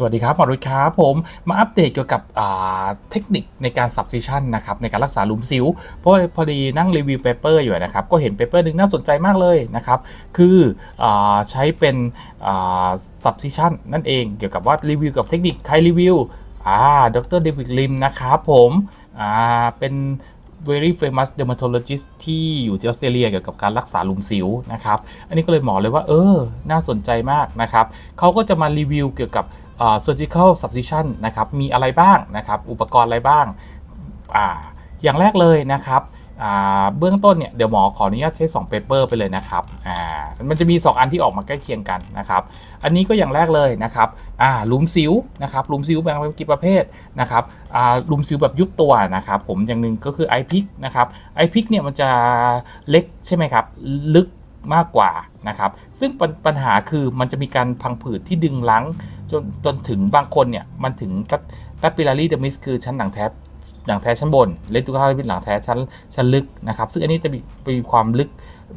สวัสดีครับหมอรุษครับผมมาอัปเดตเกี่ยวกับเทคนิคในการ subcision นะครับในการรักษาหลุมสิวเพราะพอดีนั่งรีวิวเปเปอร์อยู่นะครับ ก็เห็นเปเปอร์หนึ่งน่าสนใจมากเลยนะครับ คืออใช้เป็นอ่า subcision นั่นเองเกี่ยวกับว่ารีวิวกับเทคนิคใครรีวิวอ่าดรเดวิดลิมนะครับผมอ่าเป็น very famous dermatologist ที่อยู่ที่ออสเตรเลียเกี่ยวกับการรักษาลุมสิวนะครับ อันนี้ก็เลยหมอเลยว่า เออ น่าสนใจมากนะครับ เขาก็จะมารีวิวเกี่ยวกับ surgical subcision นะครับมีอะไรบ้างนะครับอุปกรณ์อะไรบ้างอ่าอย่างแรกเลยนะครับอ่าเบื้องต้นเนี่ยเดี๋ยวหมอขออนุญาตใช้2 paper ไปเลยนะครับอ่ามันจะมี 2 อันที่ออกมาใกล้เคียงกันนะครับ อันนี้ก็อย่างแรกเลยนะครับอ่าหลุมสิวนะครับลุมสิวแบ่งเป็นกี่ประเภทนะครับอ่าหลุมสิวแบบยุบตัวนะครับผมอย่างหนึ่งก็คือ i p i c นะครับ i p i c เนี่ยมันจะเล็กใช่ไหมครับลึกมากกว่านะครับ ซึ่งปปัญหาคือมันจะมีการพังผืดที่ดึงลัง จนจนถึงบางคนเนี่ยมันถึงแป๊บแปปิลารีเดมิสคือชั้นหนังแท้หนังแท้ชั้นบนเลตุคาร์บินหนังแท้ชั้นชั้นลึกนะครับซึ่งอันนี้จะมีมีความลึก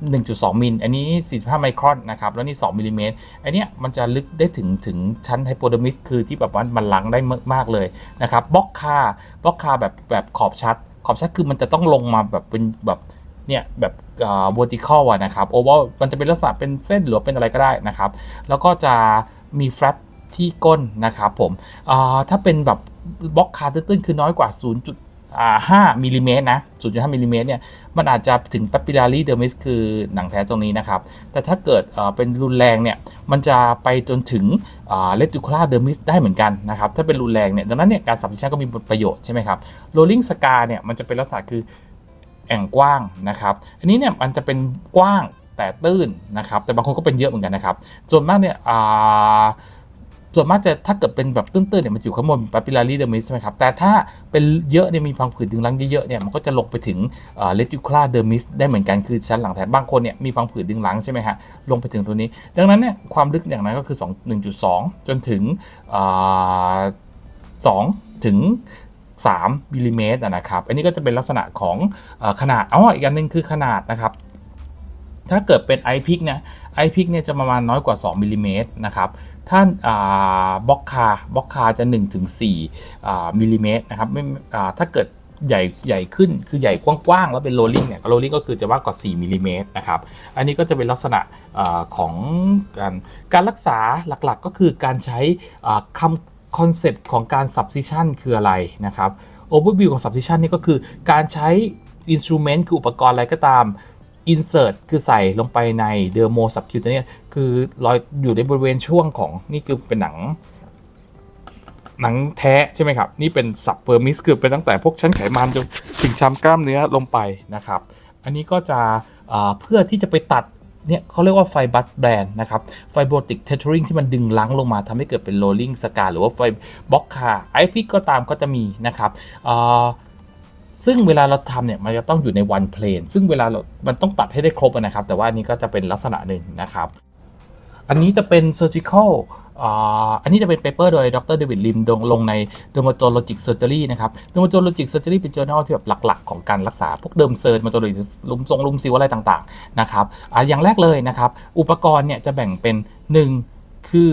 1.2 มิล อันนี้ 45 ไมครอนนะครับแล้วนี่ 2 มิลลิเมตรอันเนี้ยมันจะลึกได้ถึงถึงชั้นไฮโปเดอร์มิสคือที่แบบว่ามันลังได้มากๆเลยนะครับบล็อกคาบล็อกคาแบบแบบขอบชัด ขอบชัดคือมันจะต้องลงมาแบบเป็นแบบเนี่ยแบบอ่า vertical อะนะครับโอเวอร์มันจะเป็นลักษณะเป็นเส้นหรือเป็นอะไรก็ได้นะครับแล้วก็จะมีแฟลต ที่ก้นนะครับผมถ้าเป็นแบบบล็อกคาตื้นๆคือน้อยกว่า 0.5มิลลิเมตรนะ 0.5มิลลิเมตรเนี่ยมันอาจจะถึง papillary dermis คือหนังแท้ตรงนี้นะครับ แต่ถ้าเกิดเป็นรุนแรงเนี่ย มันจะไปจนถึงอ่า reticular dermis ได้เหมือนกันนะครับ ถ้าเป็นรุนแรงเนี่ย ดังนั้นเนี่ยการ subcision ก็มีประโยชน์ใช่ไหมครับ rolling scar เนี่ยมันจะเป็นลักษณะคือแอ่งกว้างนะครับ อันนี้เนี่ยมันจะเป็นกว้างแต่ตื้นนะครับ แต่บางคนก็เป็นเยอะเหมือนกันนะครับ ส่วนมากเนี่ยอ่า ส่วนมากจะถ้าเกิดเป็นแบบตื้นๆเนี่ยมันอยู่ข้างบน papillary dermis ใช่ไหมครับแต่ถ้าเป็นเยอะเนี่ยมีพังผืดดึงรังเยอะๆเนี่ยมันก็จะลงไปถึงเอ่อ reticular dermis ได้เหมือนกันคือชั้นหลังแท้บางคนเนี่ยมีพังผืดดึงรังใช่ไหมฮะลงไปถึงตัวนี้ ดังนั้นเนี่ยความลึกอย่างนั้นก็คือ 2 1.2 จนถึงอ่า2ถึง3มิลลิเมตรนะครับ อันนี้ก็จะเป็นลักษณะของอขนาดอ๋ออีกอันหนึงคือขนาดนะครับ ถ้าเกิดเป็น i p i c เนี่ย i p i c เนี่ยจะประมาณน้อยกว่า 2มิลลิเมตรนะครับ ถ้านบล็อกคาบล็อกคาจะ1ถึง4มิลลิเมตรนะครับไม่ถ้าเกิดใหญ่ใหญ่ขึ้นคือใหญ่กว้างๆ แล้วเป็นโรลลิ่งเนี่ยโรลลิ่งก็คือจะมากกว่า 4มิลลิเมตรนะครับ อันนี้ก็จะเป็นลักษณะอของการการรักษาหลักๆก็คือการใช้คำคอนเซปต์ของการ subcision คืออะไรนะครับ overview ของ subcision นี่ก็คือการใช้ instrument คืออุปกรณ์อะไรก็ตาม insert คือใส่ลงไปใน dermo subcutaneous คือรอยอยู่ในบริเวณช่วงของนี่คือเป็นหนัง หนังแท้ใช่ไหมครับ นี่เป็นสับเปอร์มิสคือเป็นตั้งแต่พวกชั้นไขมันจนถึงชั้นกล้ามเนื้อลงไปนะครับ อันนี้ก็จะเพื่อที่จะไปตัดเนี่ยเขาเรียกว่าไฟบัสแบนนะครับไฟโบติกเท t ริงที่มันดึงลังลงมาทำให้เกิดเป็นโรลลิงสกาหรือว่าไฟบล็อกคาไอพิกก็ตามก็จะมีนะครับ ซึ่งเวลาเราทำเนี่ยมันจะต้องอยู่ใน one plane ซึ่งเวลาเรา มันต้องตัดให้ได้ครบนะครับ แต่ว่าอันนี้ก็จะเป็นลักษณะหนึ่งนะครับ อันนี้จะเป็น surgical อ่าอันนี้จะเป็นเปเปอร์โดยดรเดวิดลิมลงลงใน dermatologic surgery นะครับ dermatologic surgery เป็น journal ที่แบบหลัก ๆ ของการรักษา พวกเดิมเซิร์ dermatology ลุมทรงลุมซิวอะไรต่าง ๆ นะครับอ่าอย่างแรกเลยนะครับ อุปกรณ์เนี่ยจะแบ่งเป็น 1 คือ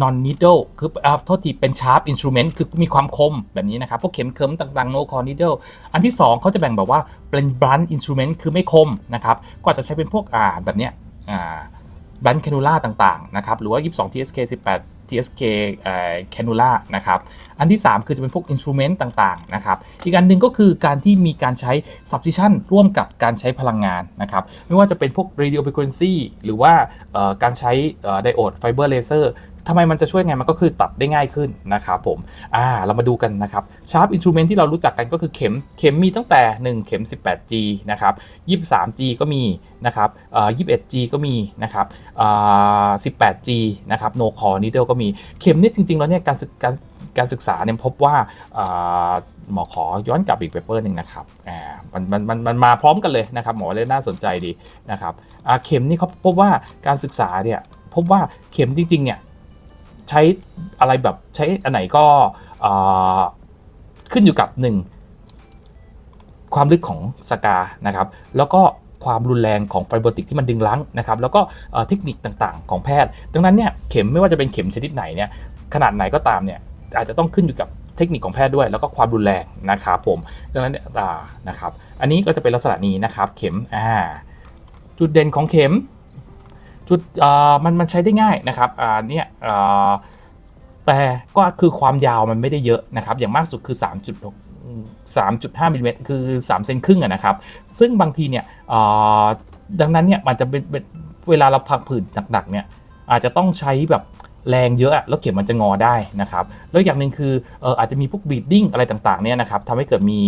นอนนิดเดิลคืออ่าโทษทีเป็นชาร์ปอินสตูเมนต์คือมีความคมแบบนี้นะครับ พวกเข็มเคิมต่างๆโนคอนิดเดิลอันที่ 2 เขาจะแบ่งแบบว่าเป็นบรันอินสตูเมนต์คือไม่คมนะครับ ก็อาจจะใช้เป็นพวกอ่าแบบเนี้ยอ่า บันแคนูล่าต่างๆนะครับหรือว่า 22 TSK 18 TSK เอ่อแคนูล่านะครับอันที่ 3 คือจะเป็นพวกอินสตูเมนต์ต่างๆนะครับอีกอันหนึ่งก็คือการที่มีการใช้ substitution ร่วมกับการใช้พลังงานนะครับไม่ว่าจะเป็นพวก radio frequency หรือว่าการใช้ไดโอดไฟเบอร์เลเซอร์ ทำไมมันจะช่วยไงมันก็คือตัดได้ง่ายขึ้นนะครับผมอ่าเรามาดูกันนะครับชาร์ปอินสต u เมนต์ที่เรารู้จักกันก็คือเข็มเข็มมีตั้งแต่ 1 เข็ม 18G นะครับ 23G ก็มีนะครับเอ่อ 21G ก็มีนะครับเอ่อ 18G นะครับ no core needle ก็มีเข็มนี่จริงๆแล้วเนี่ยการศึกการการศึกษาเนี่ยพบว่าเอ่อหมอขอย้อนกลับอีกเปเปอร์หนึ่งนะครับอ่ามันมันมันมันมาพร้อมกันเลยนะครับ หมอเลยน่าสนใจดีนะครับอ่าเข็มนี่เขาพบว่าการศึกษาเนี่ยพบว่าเข็มจริงๆเนี่ย ใช้อะไรแบบใช้อันไหนก็ขึ้นอยู่กับ1ความลึกของสกานะครับ แล้วก็ความรุนแรงของไฟโบติกที่มันดึงรั้งนะครับ แล้วก็เทคนิคต่างๆ ของแพทย์ ดังนั้นเนี่ยเข็มไม่ว่าจะเป็นเข็มชนิดไหนเนี่ยขนาดไหนก็ตามเนี่ยอาจจะต้องขึ้นอยู่กับเทคนิคของแพทย์ด้วย แล้วก็ความรุนแรงนะครับผมดังนั้นเนี่ยอ่านะครับ อันนี้ก็จะเป็นลักษณะนี้นะครับ เข็มอ่าจุดเด่นของเข็ม จุดมันมันใช้ได้ง่ายนะครับอ่าเนี่ยแต่ก็คือความยาวมันไม่ได้เยอะนะครับ อย่างมากสุดคือ 3.6 3.5มิลลิเมตรคือ3เซนครึ่งอะนะครับ ซึ่งบางทีเนี่ยดังนั้นเนี่ยมันจะเป็นเปนเวลาเราพักผื่นหนักๆเนี่ยอาจจะต้องใช้แบบแรงเยอะแล้วเข็มมันจะงอได้นะครับ แล้วอย่างหนึ่งคืออออาจจะมีพวกบีดดิ้งอะไรต่างๆเนี่ยนะครับทำให้เกิดมี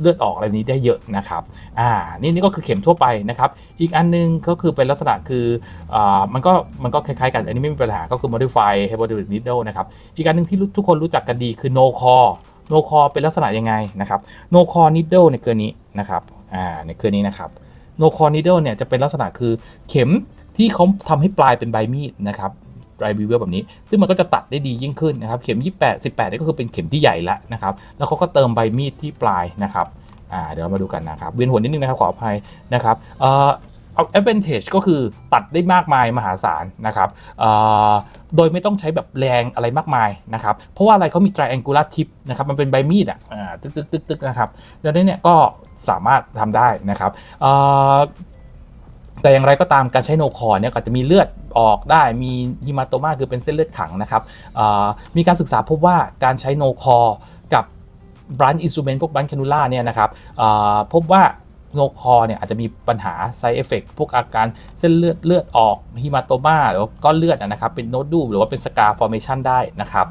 เลือดออกอะไรนี้ได้เยอะนะครับอ่านี่นี่ก็คือเข็มทั่วไปนะครับ อีกอันนึงก็คือเป็นลักษณะคืออ่ามันก็มันก็คล้ายๆกันอันนี้ไม่มีปัญหาก็คือ modify hypodermic needle นะครับอีกอันนึงที่ทุกคนรู้จักกันดีคือ no core no core เป็นลักษณะยังไงนะครับ no core needle เนี่ยคือนี้นะครับอ่าเนี่ยคือนี้นะครับ no core needle เนี่ยจะเป็นลักษณะคือเข็มที่เขาทำให้ปลายเป็นใบมีดนะครับ ปลายบีเวลแบบนี้ ซึ่งมันก็จะตัดได้ดียิ่งขึ้นนะครับ เข็ม 28 18นี่ก็คือเป็นเข็มที่ใหญ่แล้วนะครับ แล้วเขาก็เติมใบมีดที่ปลายนะครับอ่าเดี๋ยวเรามาดูกันนะครับ เวียนหัวนิดนึงนะครับขออภัยนะครับเอ่อ advantage ก็คือตัดได้มากมายมหาศาลนะครับอ่อโดยไม่ต้องใช้แบบแรงอะไรมากมายนะครับ เพราะว่าอะไรเขามี triangular tip นะครับ มันเป็นใบมีดอะตึกตึกตึกตึกนะครับดังนั้นเนี่ยก็สามารถทำได้นะครับ แต่อย่างไรก็ตามการใช้โนคอร์เนี่ยก็จะมีเลือดออกได้มีฮิมาโตมาคือเป็นเส้นเลือดขังนะครับมีการศึกษาพบว่าการใช้โนคอร์กับบรันอินสูเมนต์พวกบรันแคนูล่าเนี่ยนะครับพบว่าโนคอร์เนี่ยอาจจะมีปัญหา side effect พวกอาการเส้นเลือดเลือดออกฮิมาโตมาหรือก้อนเลือดนะครับเป็นโนดูหรือว่าเป็นสกาฟอร์เมชันได้นะครับ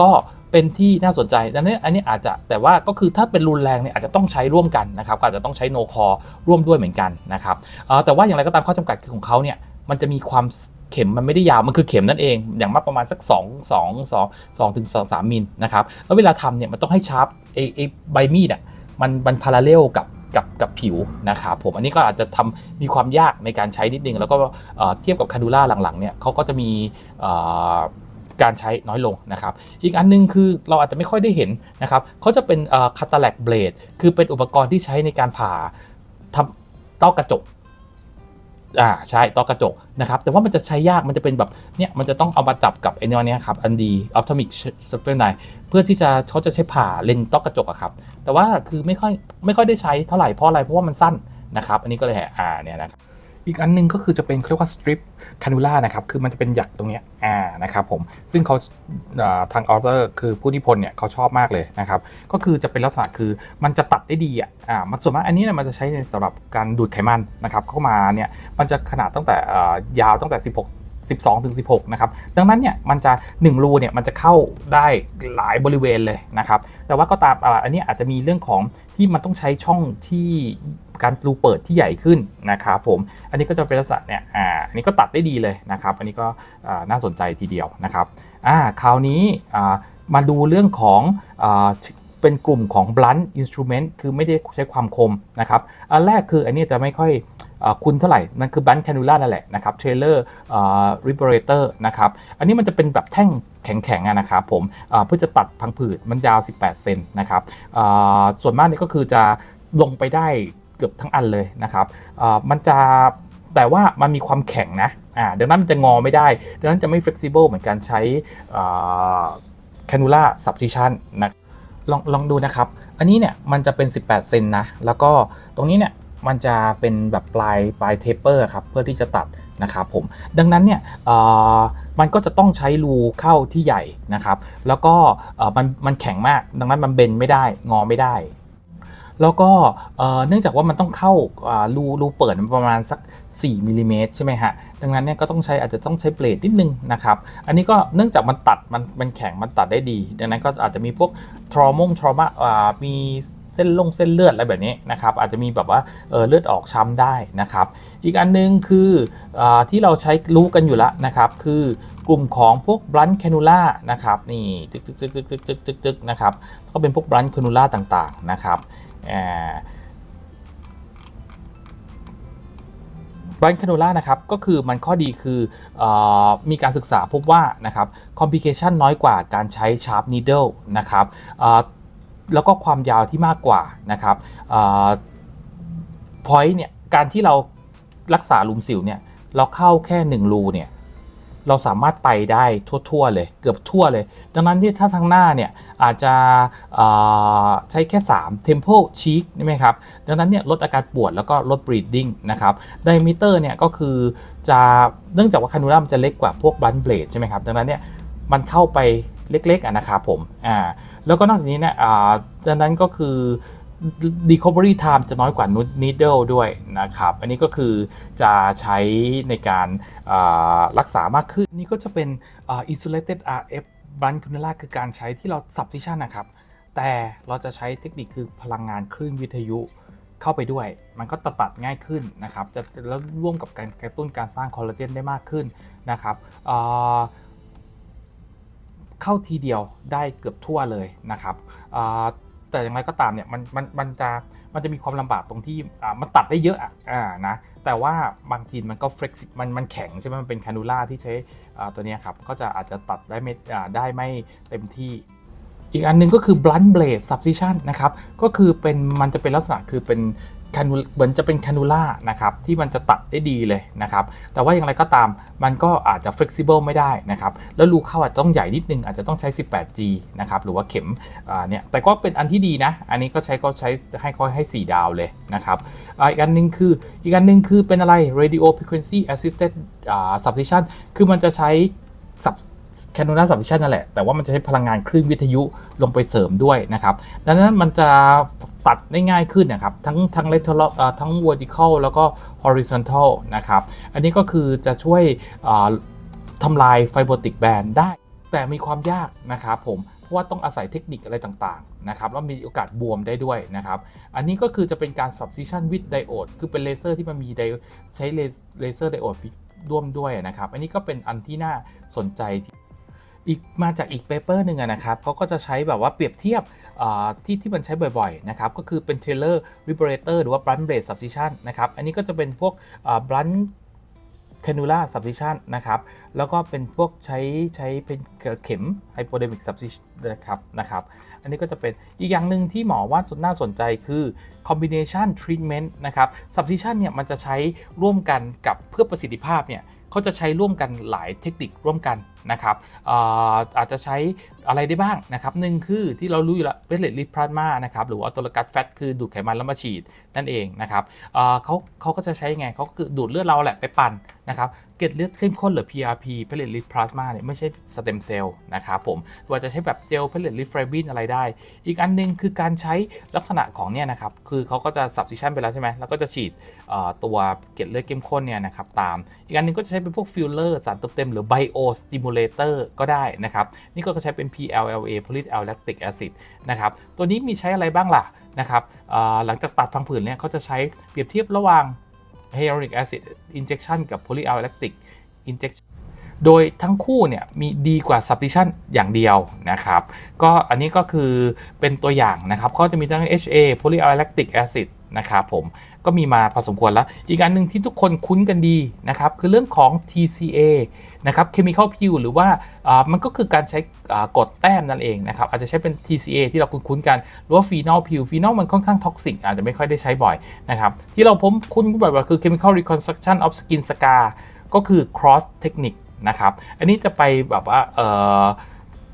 ก็ เป็นที่น่าสนใจดังนั้นอันนี้อาจจะแต่ว่าก็คือถ้าเป็นรุนแรงเนี่ยอาจจะต้องใช้ร่วมกันนะครับอาจจะต้องใช้โนคอร์ร่วมด้วยเหมือนกันนะครับแต่ว่าอย่างไรก็ตามข้อจำกัดคือของเขาเนี่ยมันจะมีความเข็มมันไม่ได้ยาว มันคือเข็มนั่นเอง อย่างมากประมาณสัก 2 2 2 2ถึง2 3มิลนะครับ แล้วเวลาทำเนี่ยมันต้องให้ชาร์ปไอไอใบมีดอะมันมันพาราเลลกับกับกับผิวนะครับผม อันนี้ก็อาจจะทำมีความยากในการใช้นิดนึง แล้วก็เทียบกับคาดูล่าหลังๆเนี่ยเขาก็จะมีอ การใช้น้อยลงนะครับ อีกอันนึงคือเราอาจจะไม่ค่อยได้เห็นนะครับเขาจะเป็นคาตาแลกเบลดคือเป็นอุปกรณ์ที่ใช้ในการผ่าทำต้อกระจกอ่าใช่ต้อกระจกนะครับ แต่ว่ามันจะใช้ยากมันจะเป็นแบบเนี่ยมันจะต้องเอามาจับกับไอ้นี่เนี้ยครับอันดีออ t ตมิกสเปนไนเพื่อที่จะเขาจะใช้ผ่าเลนต้อกระจกอะครับ แต่ว่าคือไม่ค่อยไม่ค่อยได้ใช้เท่าไหร่เพราะอะไรเพราะว่ามันสั้นนะครับ อันนี้ก็เลยแหอ่าเนี่ยนะครับ อีกอันหนึงก็คือจะเป็นเขาเรียกว่าสตริปคานูล่านะครับ คือมันจะเป็นหยักตรงเนี้ยอ่านะครับผม ซึ่งเขาทางออเตอร์คือผู้นิพนธ์เนี่ยเขาชอบมากเลยนะครับ ก็คือจะเป็นลักษณะคือมันจะตัดได้ดีอะอ่ามันส่วนมากอันนี้เนี่ยมันจะใช้ในสำหรับการดูดไขมันนะครับเข้ามาเนี่ยมันจะขนาดตั้งแต่อ่ายาวตั้งแต่ 16 12ถึง16 นะครับ ดังนั้นเนี่ยมันจะ 1 รูเนี่ยมันจะเข้าได้หลายบริเวณเลยนะครับ แต่ว่าก็ตามอ่าอันนี้อาจจะมีเรื่องของที่มันต้องใช้ช่องที่ การรูเปิดที่ใหญ่ขึ้นนะครับผม อันนี้ก็จะเป็นลักษณะเนี่ยอ่าอันนี้ก็ตัดได้ดีเลยนะครับ อันนี้ก็น่าสนใจทีเดียวนะครับอ่าคราวนี้อ่ามาดูเรื่องของอ่าเป็นกลุ่มของ blunt instrument คือไม่ได้ใช้ความคมนะครับ อันแรกคืออันนี้จะไม่ค่อยอคุ้นเท่าไหร่ นั่นคือ blunt cannula นั่นแหละนะครับ trailer เอ่อ liberator นะครับ อันนี้มันจะเป็นแบบแท่งแข็งๆนะครับผมเพื่อจะตัดพังผืดมันยาว 18 เซนนะครับส่วนมากนี่ก็คือจะลงไปได้ กือบทั้งอันเลยนะครับมันจะแต่ว่ามันมีความแข็งนะอ่าดังนั้นมันจะงอไม่ได้ ดังนั้นจะไม่ flexible เหมือนการใช้เอ่อ cannula substitution นะลองลองดูนะครับ อันนี้เนี่ยมันจะเป็น 18 เซนนะ แล้วก็ตรงนี้เนี่ยมันจะเป็นแบบปลายปลายเทปเปอร์ครับเพื่อที่จะตัดนะครับผม ดังนั้นเนี่ยมันก็จะต้องใช้รูเข้าที่ใหญ่นะครับ แล้วก็มันมันแข็งมาก ดังนั้นมันเบนไม่ได้งอไม่ได้ แล้วก็เนื่องจากว่ามันต้องเข้ารูรูเปิดประมาณสัก 4มิลิเมตรใช่ไหมฮะ ดังนั้นเนี่ยก็ต้องใช้อาจจะต้องใช้เบลดนิดนึงนะครับ อันนี้ก็เนื่องจากมันตัดมันมันแข็งมันตัดได้ดี ดังนั้นก็อาจจะมีพวกทรอมงทรอมามีเส้นลงเส้นเลือดอะไรแบบนี้นะครับอาจจะมีแบบว่าเเลือดออกช้ำได้นะครับ อีกอันนึงคืออที่เราใช้รู้กันอยู่แล้วนะครับ คือกลุ่มของพวกบลันแคนูล่านะครับนี่จึกจึกจึกจึกจึกจึกจึกนะครับก็เป็นพวกบลันแคนูล่าต่างๆนะครับ อ่าบรันคาโนล่านะครับก็คือมันข้อดีคืออมีการศึกษาพบว่านะครับคอมพิเคชันน้อยกว่าการใช้ชาร์ปนีเดิลนะครับแล้วก็ความยาวที่มากกว่านะครับพอยต์เนี่ยการที่เรารักษาลุมสิวเนี่ยเราเข้าแค่ 1 รูเนี่ย เราสามารถไปได้ทั่วๆเลยเกือบทั่วเลย ดังนั้นที่ถ้าทางหน้าเนี่ยอาจจะใช้แค่ 3 Temple Cheek ใช่ไหมครับ ดังนั้นเนี่ยลดอาการปวดแล้วก็ลด bleeding นะครับ diameter เนี่ยก็คือจะเนื่องจากว่าคานูล่ามันจะเล็กกว่าพวก blunt blade ใช่ไหมครับ ดังนั้นเนี่ยมันเข้าไปเล็กๆอะนะครับผมอ่าแล้วก็นอกจากนี้เนี่ยดังนั้นก็คือ recovery time จะน้อยกว่า needle ด้วยนะครับ อันนี้ก็คือจะใช้ในการรักษามากขึ้น นี่ก็จะเป็นอ่า insulated RF blunt cannula คือการใช้ที่เรา substitution นะครับ แต่เราจะใช้เทคนิคคือพลังงานคลื่นวิทยุเข้าไปด้วย มันก็ตัดตัดง่ายขึ้นนะครับ จะแล้วร่วมกับการกระตุ้นการสร้างคอลลาเจนได้มากขึ้นนะครับเข้าทีเดียวได้เกือบทั่วเลยนะครับ แต่อย่างไรก็ตามเนี่ยมันมันมันจะมันจะมีความลำบากตรงที่อ่ามันตัดได้เยอะอะอ่านะแต่ว่าบางทีมันก็เฟล็กซิมันมันแข็งใช่ไหมมันเป็นคานูล่าที่ใช้อ่าตัวเนี้ยครับก็จะอาจจะตัดได้ไม่อ่าได้ไม่เต็มที่อีกอันหนึงก็คือ blunt blade substitution นะครับ ก็คือเป็นมันจะเป็นลักษณะคือเป็น คานูเหมือนจะเป็นคานูล่านะครับที่มันจะตัดได้ดีเลยนะครับแต่ว่าอย่างไรก็ตามมันก็อาจจะ flexible ไม่ได้นะครับแล้วรูเข้าอาจจะต้องใหญ่นิดนึงอาจจะต้องใช้ 18G นะครับหรือว่าเข็มเนี่ยแต่ก็เป็นอันที่ดีนะ อันนี้ก็ใช้ก็ใช้ให้เขาให้ 4 ดาวเลยนะครับอ,อีกอันหนึงคืออีกอันหนึงคือเป็นอะไร radio frequency assisted substitution คือมันจะใช้ แคนูล่าสับมิชั่นนั่นแหละ แต่ว่ามันจะใช้พลังงานคลื่นวิทยุลงไปเสริมด้วยนะครับ ดังนั้นมันจะตัดได้ง่ายขึ้นนะครับ ทั้งทั้ง lateral เอ่อทั้ง vertical แล้วก็ horizontal นะครับ อันนี้ก็คือจะช่วยอ่าทำลายไฟโบติกแบนได้ แต่มีความยากนะครับผมเพราะว่าต้องอาศัยเทคนิคอะไรต่างๆ นะครับ แล้วมีโอกาสบวมได้ด้วยนะครับ อันนี้ก็คือจะเป็นการ substitution with diode คือเป็นเลเซอร์ที่มันมีใช้เลเซอร์ไดโอดร่วมด้วยนะครับ อันนี้ก็เป็นอันที่น่าสนใจที่ อีกมาจากอีกเปเปอร์หนึ่งนะครับเขาก็จะใช้แบบว่าเปรียบเทียบที่ที่มันใช้บ่อยๆนะครับก็คือเป็น Taylor Liberator หรือว่า Blunt Blade Substitution นะครับอันนี้ก็จะเป็นพวกอ่า Blunt Cannula Substitution นะครับแล้วก็เป็นพวกใช้ใช้เป็นเข็ม Hypodermic Substitution นะครับนะครับอันนี้ก็จะเป็นอีกอย่างหนึ่งที่หมอว่าน่าสนใจคือ Combination Treatment นะครับ Substitution เนี่ยมันจะใช้ร่วมกันกับเพื่อประสิทธิภาพเนี่ย เขาจะใช้ร่วมกันหลายเทคนิคร่วมกันนะครับอาจจะใช้อะไรได้บ้างนะครับหนึ่งคือที่เรารู้อยู่แล้วเวสเลตลิพลาสมานะครับหรือว่าอัตโตลกัดแฟตคือดูดไขมันแล้วมาฉีดนั่นเองนะครับเขาเขาก็จะใช้ไงเขาคือดูดเลือดเราแหละไปปั่นนะครับ เกล็ดเลือดเข้มข้นหรือ PRP เพลเลตลิพลาสมาเนี่ยไม่ใช่สเต็มเซลล์นะครับผมหรือว่าจะใช้แบบเจลเพลเลตลิฟรบินอะไรได้ อีกอันหนึงคือการใช้ลักษณะของเนี่ยนะครับ คือเขาก็จะ substitution ไปแล้วใช่ไหมแล้วก็จะฉีดตัวเกล็ดเลือดเข้มข้นเนี่ยนะครับตาม อีกอันหนึงก็จะใช้เป็นพวกฟิลเลอร์สารเติมเต็มหรือ bio stimulator ก็ได้นะครับ นี่ก็ใช้เป็น PLLA polyl lactic acid นะครับ ตัวนี้มีใช้อะไรบ้างล่ะนะครับหลังจากตัดพังผืดเนี่ยเขาจะใช้เปรียบเทียบระหว่าง hyaluronic acid injection กับ polyl lactic injection โดยทั้งคู่เนี่ยมีดีกว่า substitution อย่างเดียวนะครับ ก็อันนี้ก็คือเป็นตัวอย่างนะครับเขาจะมีทั้ง HA polyl lactic acid นะครับผมก็มีมาพอสมควรแล้ว อีกอันหนึ่งที่ทุกคนคุ้นกันดีนะครับคือเรื่องของ TCA นะครับ Chemical Peel หรือว่ามันก็คือการใช้กดแต้มนั่นเองนะครับอาจจะใช้เป็น TCA ที่เราคุ้นๆกัน หรือว่า Phenol Peel Phenol มันค่อนข้างท็อกซิกอาจจะไม่ค่อยได้ใช้บ่อยนะครับที่เราผมคุ้นบ่อยๆคือ Chemical Reconstruction of Skin Scar ก็คือ Cross Technique นะครับอันนี้จะไปแบบว่าเอ่อ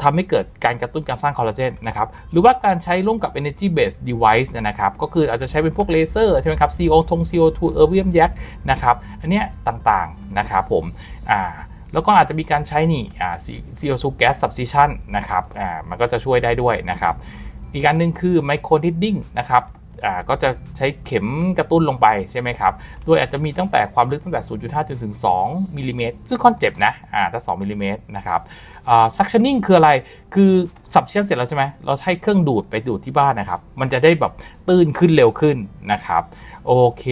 ทำให้เกิดการกระตุ้นการสร้างคอลลาเจนนะครับ หรือว่าการใช้ร่วมกับ energy based device นยนะครับ ก็คืออาจจะใช้เป็นพวกเลเซอร์ใช่ไหมครับ CO ทง CO2 erbium yak นะครับ อันเนี้ยต่างๆ นะครับผม อ่า แล้วก็อาจจะมีการใช้นี่ อ่า CO2 gas substitution นะครับ อ่า มันก็จะช่วยได้ด้วยนะครับ อีกการหนึ่งคือ micro needling นะครับ ก็จะใช้เข็มกระตุ้นลงไปใช่ไหมครับ โดยอาจจะมีตั้งแต่ความลึกตั้งแต่ 0.5 จนถึง 2 มิลลิเมตร ซึ่งค่อนเจ็บนะอ่าถ้า 2 มิลลิเมตรนะครับอ่า suctioning คืออะไร คือสับเชือมเสร็จแล้วใช่ไหม เราให้เครื่องดูดไปดูดที่บ้านนะครับ มันจะได้แบบตื้นขึ้นเร็วขึ้นนะครับ โอเค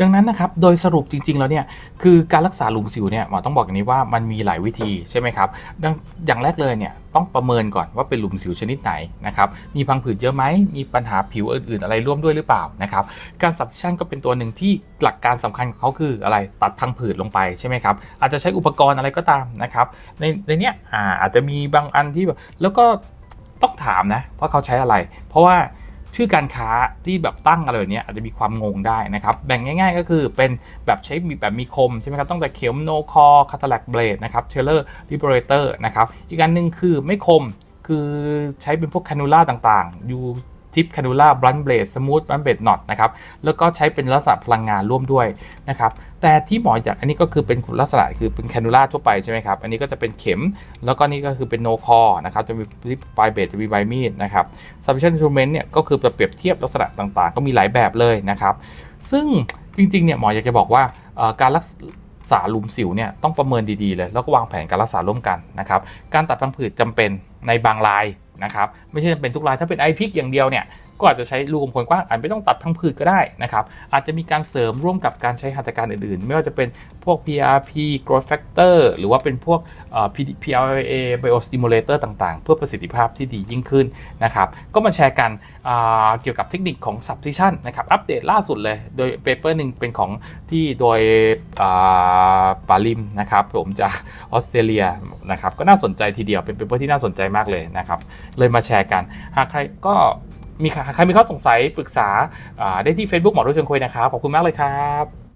ดังนั้นนะครับโดยสรุปจริง ๆ แล้วเนี่ยคือการรักษาหลุมสิวเนี่ยหมอต้องบอกอย่างนี้ว่ามันมีหลายวิธีใช่ไหมครับดังอย่างแรกเลยเนี่ยต้องประเมินก่อนว่าเป็นหลุมสิวชนิดไหนนะครับมีพังผืดเยอะไหมมีปัญหาผิวอื่นๆ อะไรร่วมด้วยหรือเปล่านะครับการสับชั่นก็เป็นตัวหนึ่งที่หลักการสำคัญของเขาคืออะไรตัดพังผืดลงไปใช่ไหมครับอาจจะใช้อุปกรณ์อะไรก็ตามนะครับในในเนี้ยอ่าอาจจะมีบางอันที่แบบแล้วก็ต้องถามนะว่าเขาใช้อะไร เพราะว่า ชื่อการค้าที่แบบตั้งอะไรแบบเนี้ยอาจจะมีความงงได้นะครับ แบ่งง่าย ๆ ก็คือเป็นแบบใช้มีแบบมีคมใช่ไหมครับตั้งแต่เข็มโนคอคาตาแลกเบลดนะครับเทเลอร์ลิเบเรเตอร์นะครับอีกอันหนึ่งคือไม่คมคือใช้เป็นพวกแคนูล่าต่างๆ อยู่ ทิปคานูล่าบลันเบลดสมูทบลันเบลดน็อตนะครับแล้วก็ใช้เป็นลักษณะพลังงานร่วมด้วยนะครับแต่ที่หมออยากอันนี้ก็คือเป็นลักษณะคือเป็นแคนูล่าทั่วไปใช่ไหมครับอันนี้ก็จะเป็นเข็ม แล้วก็นี่ก็คือเป็นโนคอนะครับจะมีปลายเบสจะมีใบมีดนะครับ submission instrument เนี่ยก็คือจะเปรียบเทียบลักษณะต่างๆ ก็มีหลายแบบเลยนะครับ ซึ่งจริงๆเนี่ยหมออยากจะบอกว่าการรักษาลุมสิวเนี่ยต้องประเมินดีๆเลย แล้วก็วางแผนการรักษาร่วมกันนะครับการตัดพังผืดจำเป็นในบางราย นะครับไม่ใช่จะเป็นทุกรายถ้าเป็นไอพิกอย่างเดียวเนี่ย ก็อาจจะใช้รูขุมขนกว้างอาจไม่ต้องตัดพังผืดก็ได้นะครับ อาจจะมีการเสริมร่วมกับการใช้หัตถการอื่นๆ ไม่ว่าจะเป็นพวก PRP growth factor หรือว่าเป็นพวก PLA biostimulator ต่างๆ เพื่อประสิทธิภาพที่ดียิ่งขึ้นนะครับ ก็มาแชร์กันเกี่ยวกับเทคนิคของ subcision นะครับ อัปเดตล่าสุดเลย โดยเปเปอร์หนึ่งเป็นของที่โดยปาลิมนะครับ ผมจากออสเตรเลียนะครับ ก็น่าสนใจทีเดียว เป็นเปเปอร์ที่น่าสนใจมากเลยนะครับ เลยมาแชร์กัน หากใครก็ มีใครมีข้อสงสัยปรึกษาได้ที่ Facebook หมอรู้ชวนคุยนะครับ ขอบคุณมากเลยครับ